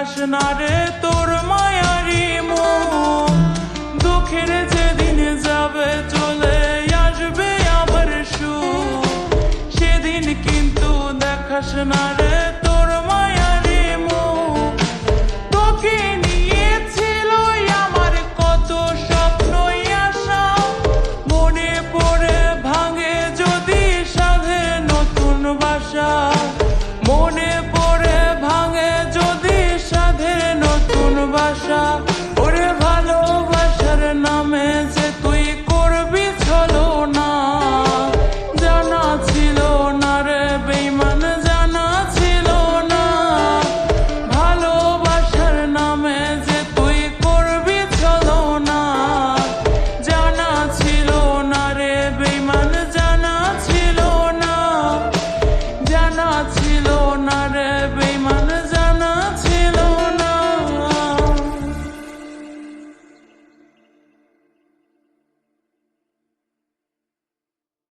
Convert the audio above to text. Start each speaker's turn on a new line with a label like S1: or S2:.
S1: দেখাস না রে তোর